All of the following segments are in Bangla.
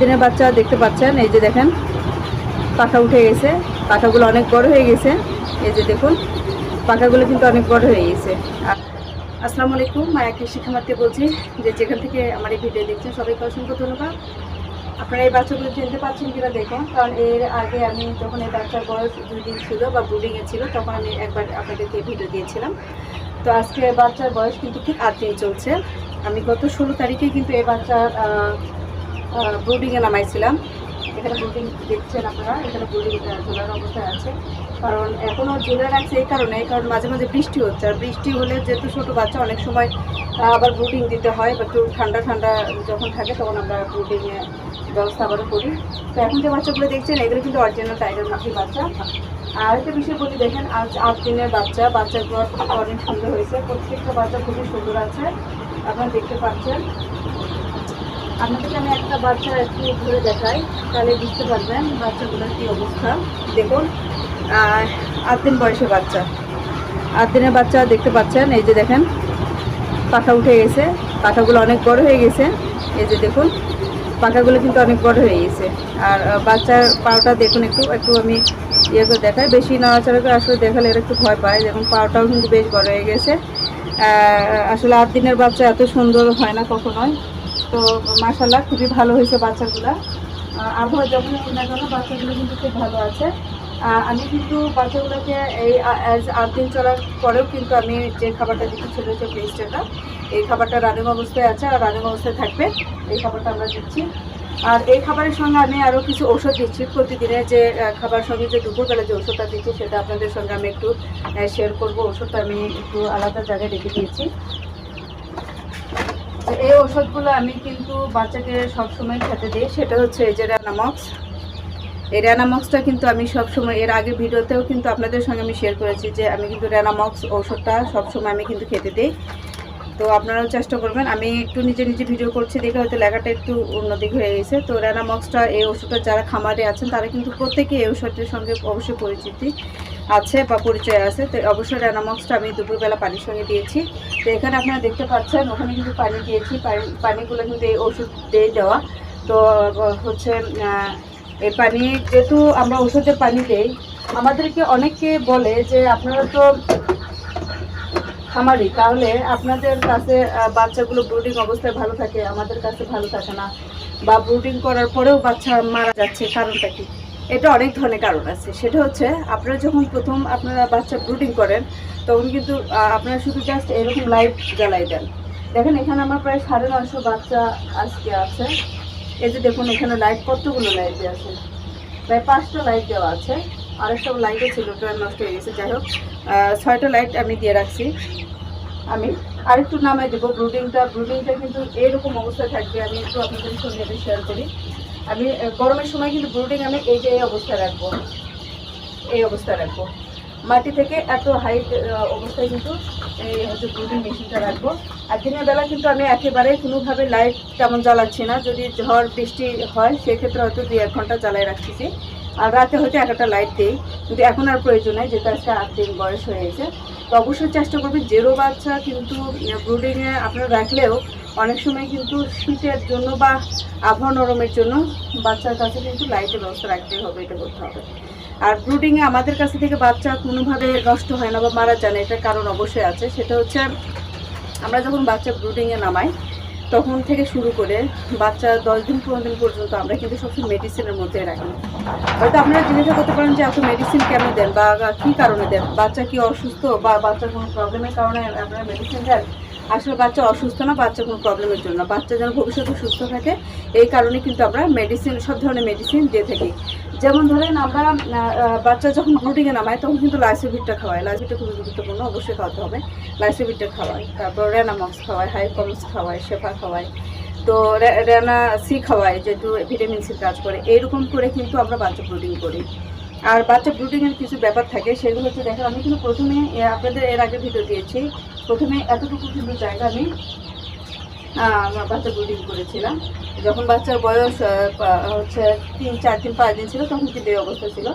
দিনের বাচ্চা দেখতে পাচ্ছেন, এই যে দেখেন, পাখা উঠে গেছে, পাখাগুলো অনেক বড় হয়ে গেছে, এই যে দেখুন, পাখাগুলো কিন্তু অনেক বড় হয়ে গেছে। আসসালামু আলাইকুম, মায়া কৃষি খামারতে বলছি যে যেখান থেকে আমার এই ভিডিও দেখছেন, সবাইকে অসংখ্য ধন্যবাদ। আপনারা এই বাচ্চাগুলো চিনতে পারছেন কিনা দেখুন, কারণ এর আগে আমি যখন এই বাচ্চার বয়স দুই দিন ছিল বা ব্রুডিংয়ে ছিল, তখন আমি একবার আপনাদেরকে ভিডিও দিয়েছিলাম। তো আজকে বাচ্চার বয়স কিন্তু ঠিক দিন চলছে। আমি গত ষোলো তারিখে কিন্তু এই বাচ্চার ব্রুডিংয়ে নামাইছিলাম। এখানে ব্রুডিং দেখছেন আপনারা, এখানে ব্রুডিং ঝোলার অবস্থায় আছে। কারণ এখনও ঝুলে রাখছে এই কারণে কারণ মাঝে মাঝে বৃষ্টি হচ্ছে। আর বৃষ্টি হলে যেহেতু ছোটো বাচ্চা, অনেক সময় আবার ব্রুডিং দিতে হয়, বা একটু ঠান্ডা ঠান্ডা যখন থাকে, তখন আমরা ব্রুডিংয়ে ব্যবস্থা আবারও করি। তো এখন যে বাচ্চাগুলো দেখছেন, এগুলো কিন্তু অরিজিনাল টাইগার মাখির বাচ্চা। আর একটা বিষয় বলি, দেখেন, আজ আট দিনের বাচ্চা। বাচ্চার গ্রোথ অনেক সুন্দর হয়েছে। প্রত্যেকটা বাচ্চা খুবই সুন্দর আছে। আপনারা দেখতে পাচ্ছেন। আপনাদেরকে আমি একটা বাচ্চা একটু ধরে দেখাই, তাহলে বুঝতে পারবেন বাচ্চাগুলোর কী অবস্থা। দেখুন আট দিন বয়সের বাচ্চা। আট দিনের বাচ্চা দেখতে পাচ্ছেন, এই যে দেখেন, পাখা উঠে গেছে। পাখাগুলো অনেক বড় হয়ে গেছে। এই যে দেখুন, পাখাগুলো কিন্তু অনেক বড় হয়ে গেছে। আর বাচ্চার পাওটা দেখুন একটু একটু আমি ইয়ে করে দেখাই। বেশি নড়াচড়া করে আসলে দেখালে এরা একটু ভয় পায়। যেমন পাওটাও কিন্তু বেশ বড় হয়ে গেছে। আসলে আট দিনের বাচ্চা এত সুন্দর হয় না কখনোই। তো মাসাল্লাহ খুবই ভালো হয়েছে বাচ্চাগুলা। আবহাওয়া যখন না কেন বাচ্চাগুলো কিন্তু খুব ভালো আছে। আমি কিন্তু বাচ্চাগুলোকে এই আট দিন চলার পরেও কিন্তু আমি যে খাবারটা দিচ্ছি সেটা হচ্ছে পেস্টটা এই খাবারটা রানিং অবস্থায় আছে আর রানিং অবস্থায় থাকবে। এই খাবারটা আমরা দিচ্ছি। আর এই খাবারের সঙ্গে আমি আরও কিছু ওষুধ দিচ্ছি প্রতিদিনের যে খাবার সঙ্গে যে দুপুরবেলা যে ওষুধটা দিচ্ছি সেটা আপনাদের সঙ্গে আমি একটু শেয়ার করব। ওষুধটা আমি একটু আলাদা জায়গায় রেখে দিয়েছি। তো এই ওষুধগুলো আমি কিন্তু বাচ্চাকে সবসময় খেতে দিই, সেটা হচ্ছে এই যে রানামক্স এই র্যানামক্সটা কিন্তু আমি সবসময়, এর আগে ভিডিওতেও কিন্তু আপনাদের সঙ্গে আমি শেয়ার করেছি যে আমি কিন্তু র্যানামক্স ওষুধটা সবসময় আমি কিন্তু খেতে দিই। তো আপনারাও চেষ্টা করবেন। আমি একটু নিজে নিজে ভিডিও করছি, দেখে হয়তো লেখাটা একটু অন্যদিকে হয়ে গেছে। তো র্যানামক্সটা এই ওষুধটা যারা খামারে আছেন, তারা কিন্তু প্রত্যেকে এই ওষুধটির সঙ্গে অবশ্যই পরিচিতি আছে বা পরিচয় আছে। তো অবশ্যই র্যানামক্সটা আমি দুপুরবেলা পানির সঙ্গে দিয়েছি। তো এখানে আপনারা দেখতে পাচ্ছেন, ওখানে কিন্তু পানি দিয়েছি। পানি- পানিগুলো কিন্তু এই ওষুধ দিয়ে দেওয়া। তো হচ্ছে এই পানি যেহেতু আমরা ওষুধের পানি দেই, আমাদেরকে অনেকে বলে যে আপনারা তো খামারি, তাহলে আপনাদের কাছে বাচ্চাগুলো ব্রুডিং অবস্থায় ভালো থাকে, আমাদের কাছে ভালো থাকে না। বা ব্রুডিং করার পরেও বাচ্চা মারা যাচ্ছে, কারণটা কি? এটা অনেক ধরনের কারণ আছে। সেটা হচ্ছে, আপনারা যখন প্রথম আপনারা বাচ্চা ব্রুডিং করেন, তখন কিন্তু আপনারা শুধু জাস্ট এরকম লাইট জ্বালাই দেন। দেখেন, এখানে আমার প্রায় সাড়ে নশো বাচ্চা আজকে আছে। এই যে দেখুন, এখানে লাইট কতগুলো লাইট দেওয়া আছে? প্রায় পাঁচটা লাইট দেওয়া আছে। আরেকটা লাইটও ছিল ওটা নষ্ট হয়ে গেছে, যাই হোক। ছয়টা লাইট আমি দিয়ে রাখছি। আমি আরেকটু নামাই দেবো। ব্রুডিংটা ব্রুডিংটা কিন্তু এরকম অবস্থায় থাকবে, আমি একটু আপনাদের সঙ্গে শেয়ার করি। আমি গরমের সময় কিন্তু ব্রুডিং আমি এই যে এই অবস্থায় রাখব। এই অবস্থায় রাখব। মাটি থেকে এত হাইট অবস্থায় কিন্তু এই হচ্ছে ব্রুডিং মেশিনটা রাখব। আর দিনের বেলা কিন্তু আমি একেবারে কোনোভাবে লাইট তেমন জ্বালাচ্ছি না। যদি ঝড়, বৃষ্টি হয়, সেক্ষেত্রে হয়তো দুই এক ঘণ্টা জ্বালাই রাখতেছি। আর রাতে হয়তো এক একটা লাইট দিই কিন্তু এখন আর প্রয়োজন নেই, যেহেতু আজকে আট দিন বয়স হয়ে গেছে। তো অবশ্যই চেষ্টা করবেন জেরো বাচ্চা কিন্তু ব্রুডিংয়ে আপনারা রাখলেও অনেক সময় কিন্তু শীতের জন্য বা আবহাওয়া নরমের জন্য বাচ্চার কাছে কিন্তু লাইটের ব্যবস্থা রাখতে হবে, এটা করতে হবে। আর ব্রুডিংয়ে আমাদের কাছে থেকে বাচ্চা কোনোভাবে নষ্ট হয় না বা মারা যায় না এটার কারণ অবশ্যই আছে। সেটা হচ্ছে, আমরা যখন বাচ্চা ব্রুডিংয়ে নামাই তখন থেকে শুরু করে বাচ্চা দশ দিন, পনেরো দিন পর্যন্ত আমরা কিন্তু সবসময় মেডিসিনের মধ্যে রাখি। হয়তো আপনারা জিজ্ঞাসা করতে পারেন যে এত মেডিসিন কেন দেন বা কী কারণে দেন? বাচ্চা কি অসুস্থ বা বাচ্চার কোনো প্রবলেমের কারণে আপনারা মেডিসিন দেন? আসলে বাচ্চা অসুস্থ না, বাচ্চা কোনো প্রবলেমের জন্য। বাচ্চা যেন ভবিষ্যতে সুস্থ থাকে, এই কারণে কিন্তু আমরা মেডিসিন সব ধরনের মেডিসিন দিয়ে থাকি। যেমন ধরেন আমরা বাচ্চা যখন ব্রুডিংয়ে নামায়, তখন কিন্তু লাইসোভিটটা খাওয়াই লাইসোভিটটা খুবই গুরুত্বপূর্ণ, অবশ্যই খাওয়াতে হবে। লাইসোভিটটা খাওয়াই তারপর রেনামক্স খাওয়াই হাইকমস খাওয়াই শেফা খাওয়াই তো রেনা সি খাওয়াই যেহেতু ভিটামিন সি কাজ করে। এইরকম করে কিন্তু আমরা বাচ্চা ব্রুডিং করি। আর বাচ্চা ব্রুডিংয়ের কিছু ব্যাপার থাকে, সেগুলো হচ্ছে দেখেন, আমি কিন্তু প্রথমে আপনাদের এর আগে ভিডিও দিয়েছি। প্রথমে এতটুকু কিন্তু জায়গা আমি বাচ্চা ব্রুডিং করেছিলাম। যখন বাচ্চার বয়স হচ্ছে তিন, চার দিন, পাঁচ দিন ছিল, তখন কিন্তু এই অবস্থা ছিল।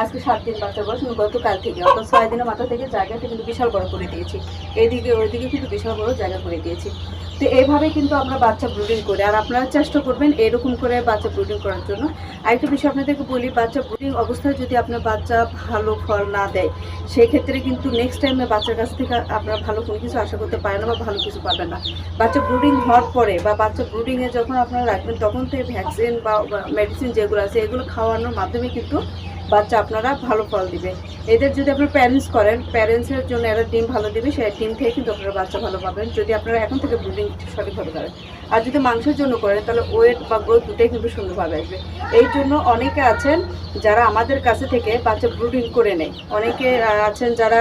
আজকে সাত দিন বাচ্চা বয়স, আমি গতকাল থেকে, অর্থাৎ ছয় দিনের মাথা থেকে জায়গাটা কিন্তু বিশাল বড় করে দিয়েছি। এদিকে, ওইদিকে কিন্তু বিশাল বড় জায়গা করে দিয়েছি। তো এইভাবে কিন্তু আমরা বাচ্চা ব্রুডিং করি। আর আপনারা চেষ্টা করবেন এরকম করে বাচ্চা ব্রুডিং করার জন্য। আরেকটা বিষয় আপনাদেরকে বলি, বাচ্চা ব্রুডিং অবস্থায় যদি আপনার বাচ্চা ভালো ফল না দেয়, সেক্ষেত্রে কিন্তু নেক্সট টাইমে বাচ্চার কাছ থেকে আপনারা ভালো কোনো কিছু আশা করতে পারেন না বা ভালো কিছু পাবেন না। বাচ্চা ব্রুডিং হওয়ার পরে বা বাচ্চা ব্রুডিংয়ে যখন আপনারা রাখবেন, তখন থেকে ভ্যাকসিন বা মেডিসিন যেগুলো আছে, এগুলো খাওয়ানোর মাধ্যমে কিন্তু বাচ্চা আপনারা ভালো ফল দিবে এদের যদি আপনার প্যারেন্টস করেন প্যারেন্টসের জন্য এরা ডিম ভালো দিবে সেই ডিম থেকে কিন্তু আপনারা বাচ্চা ভালো পাবেন। যদি আপনারা এখন থেকে ব্রুডিং সঠিকভাবে করেন। আর যদি মাংসের জন্য করেন, তাহলে ওয়েট বা গ্রোথ দুটোই কিন্তু সুন্দরভাবে আসবে। এই জন্য অনেকে আছেন যারা আমাদের কাছে থেকে বাচ্চা ব্রুডিং করে নেয়। অনেকে আছেন যারা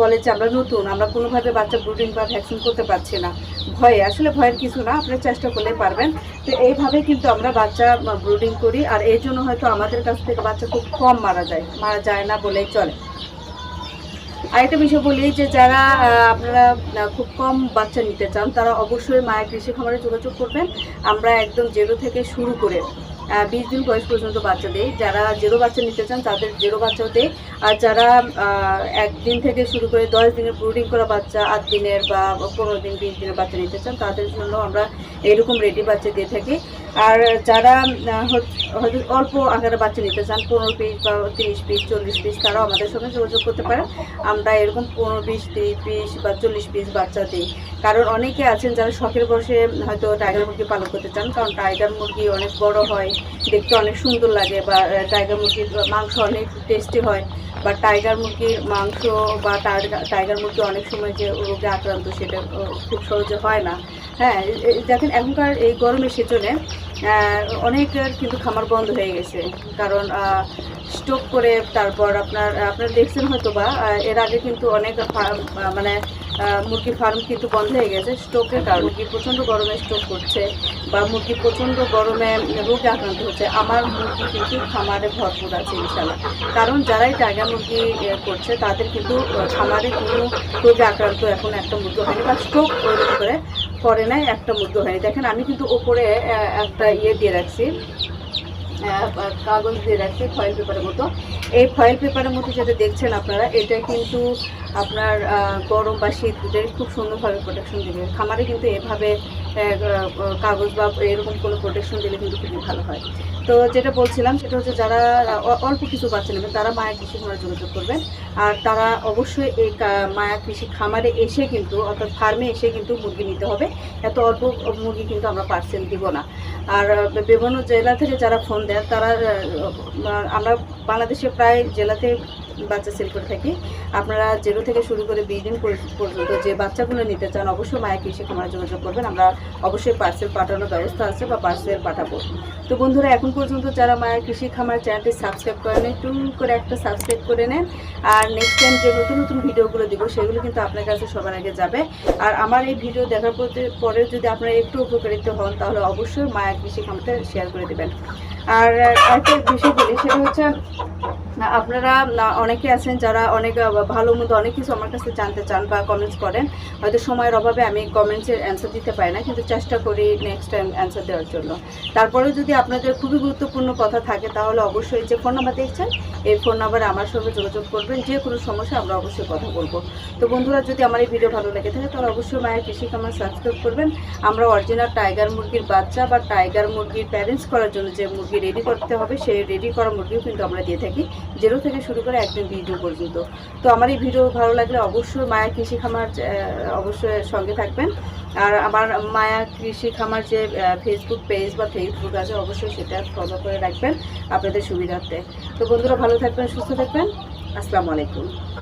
বলে যে আমরা নতুন, আমরা কোনোভাবে বাচ্চা ব্রুডিং বা ভ্যাকসিন করতে পারছি না। ভয়ে, আসলে ভয়ের কিছু না, আপনারা চেষ্টা করলে পারবেন। তো এইভাবে কিন্তু আমরা বাচ্চা ব্রুডিং করি। আর এই জন্য হয়তো আমাদের কাছ থেকে বাচ্চা খুব কম মারা যায় মারা যায় না বলেই চলে। আরেকটা বিষয় বলি যে যারা আপনারা খুব কম বাচ্চা নিতে চান, তারা অবশ্যই মায়ের কৃষি খামারে যোগাযোগ করবেন। আমরা একদম জেরো থেকে শুরু করে বিশ দিন বয়স পর্যন্ত বাচ্চা দেই। যারা জেরো বাচ্চা নিতে চান, তাদের জেরো বাচ্চাও দেয় আর যারা একদিন থেকে শুরু করে দশ দিনের ব্রুডিং করা বাচ্চা, আট দিনের বা পনেরো দিন, বিশ দিনের বাচ্চা নিতে চান, তাদের জন্য আমরা এরকম রেডি বাচ্চা দিয়ে থাকি। আর যারা হয়তো অল্প আকারে বাচ্চা নিতে চান, পনেরো পিস বা তিরিশ পিস, চল্লিশ পিস, তারাও আমাদের সঙ্গে যোগাযোগ করতে পারেন। আমরা এরকম পনেরো পিস, তিরিশ পিস বা চল্লিশ পিস বাচ্চা দিই। কারণ অনেকে আছেন যারা শখের বসে হয়তো টাইগার মুরগি পালন করতে চান, কারণ টাইগার মুরগি অনেক বড় হয়, দেখতে অনেক সুন্দর লাগে বা টাইগার মুরগির মাংস অনেক টেস্টি হয় বা টাইগার মুরগির মাংস বা টাইগার মুরগি অনেক সময় যে রোগে আক্রান্ত, সেটা খুব সহজে হয় না। হ্যাঁ দেখেন, এখনকার এই গরমের সিজনে অনেকের কিন্তু খামার বন্ধ হয়ে গেছে। কারণ স্টোক করে তারপর আপনার, আপনারা দেখছেন হয়তো বা এর আগে কিন্তু অনেক ফার্ম মানে মুরগি ফার্ম কিন্তু বন্ধ হয়ে গেছে স্টোকের কারণে। মুরগি প্রচণ্ড গরমে স্টোক করছে বা মুরগি প্রচণ্ড গরমে রোগে আক্রান্ত হচ্ছে। আমার মুরগি কিন্তু খামারে ভরপুর আছে ইনশাল্লাহ কারণ যারাই টাইগার মুরগি করছে, তাদের কিন্তু খামারে কোনো রোগে আক্রান্ত এখন একটা মুরগি হয়নি বা স্ট্রোক করে করে নাই, একটা মুদ্রা হয়নি। দেখেন, আমি কিন্তু ওপরে একটা ইয়ে দিয়ে রাখছি কাগজ দিয়ে রাখছি ফয়েল পেপারের মতো। এই ফয়েল পেপারের মতো যেটা দেখছেন আপনারা, এটা কিন্তু আপনার গরম বা শীত দুটোই খুব সুন্দরভাবে প্রোটেকশন দেবে। খামারে কিন্তু এভাবে কাগজ বা এরকম কোনো প্রোটেকশন দিলে কিন্তু খুবই ভালো হয়। তো যেটা বলছিলাম সেটা হচ্ছে যারা অল্প কিছু বাচ্চা নেবেন, তারা মায়া কৃষি খামারে যোগাযোগ করবেন। আর তারা অবশ্যই এই মায়া কৃষি খামারে এসে কিন্তু, অর্থাৎ ফার্মে এসে কিন্তু মুরগি নিতে হবে। এত অল্প মুরগি কিন্তু আমরা পার্সেল দিব না। আর বিভিন্ন জেলা থেকে যারা ফোন দেন, তারা আমরা বাংলাদেশে প্রায় জেলাতে বাচ্চা সেল করে থাকি। আপনারা জেরো থেকে শুরু করে বিশ দিন পর্যন্ত যে বাচ্চাগুলো নিতে চান, অবশ্যই মায়ের কৃষি খামারে যোগাযোগ করবেন। আমরা অবশ্যই পার্সেল পাঠানোর ব্যবস্থা আছে বা পার্সেল পাঠাবো। তো বন্ধুরা, এখন পর্যন্ত যারা মায়ের কৃষি খামার চ্যানেলটি সাবস্ক্রাইব করেন একটু করে একটা সাবস্ক্রাইব করে নেন। আর নেক্সট টাইম যে নতুন নতুন ভিডিওগুলো দিব সেগুলো কিন্তু আপনার কাছে সবার আগে যাবে। আর আমার এই ভিডিও দেখার পরে- যদি আপনারা একটু উপকারিত হন, তাহলে অবশ্যই মায়ের কৃষি খামারটা শেয়ার করে দেবেন। আর একটা বিষয় বলি, সেটা হচ্ছে আপনারা অনেকে আছেন যারা অনেক ভালো মন্দ অনেক কিছু আমার কাছে জানতে চান বা কমেন্টস করেন, হয়তো সময়ের অভাবে আমি কমেন্টসের অ্যান্সার দিতে পারি না, কিন্তু চেষ্টা করি নেক্সট টাইম অ্যান্সার দেওয়ার জন্য। তারপরেও যদি আপনাদের খুবই গুরুত্বপূর্ণ কথা থাকে, তাহলে অবশ্যই যে ফোন নাম্বার দেখছেন, এই ফোন নাম্বারে আমার সঙ্গে যোগাযোগ করবেন, যে কোনো সমস্যা আমরা অবশ্যই কথা বলব। তো বন্ধুরা, যদি আমার এই ভিডিও ভালো লেগে থাকে, তাহলে অবশ্যই মায়ের কৃষি খামার সাবস্ক্রাইব করবেন। আমরা অরিজিনাল টাইগার মুরগির বাচ্চা বা টাইগার মুরগির প্যারেন্টস করার জন্য যে মুরগি রেডি করতে হবে, সেই রেডি করা মুরগিও কিন্তু আমরা দিয়ে থাকি। জিরো থেকে শুরু করে একদিন ভিডিও পর্যন্ত। তো আমার এই ভিডিও ভালো লাগলে অবশ্যই মায়া কৃষি খামার অবশ্যই সঙ্গে থাকবেন। আর আমার মায়া কৃষি খামার যে ফেসবুক পেজ বা ফেসবুক আছে, অবশ্যই সেটা ফলো করে রাখবেন আপনাদের সুবিধার্থে। তো বন্ধুরা ভালো থাকবেন, সুস্থ থাকবেন। আসসালামু আলাইকুম।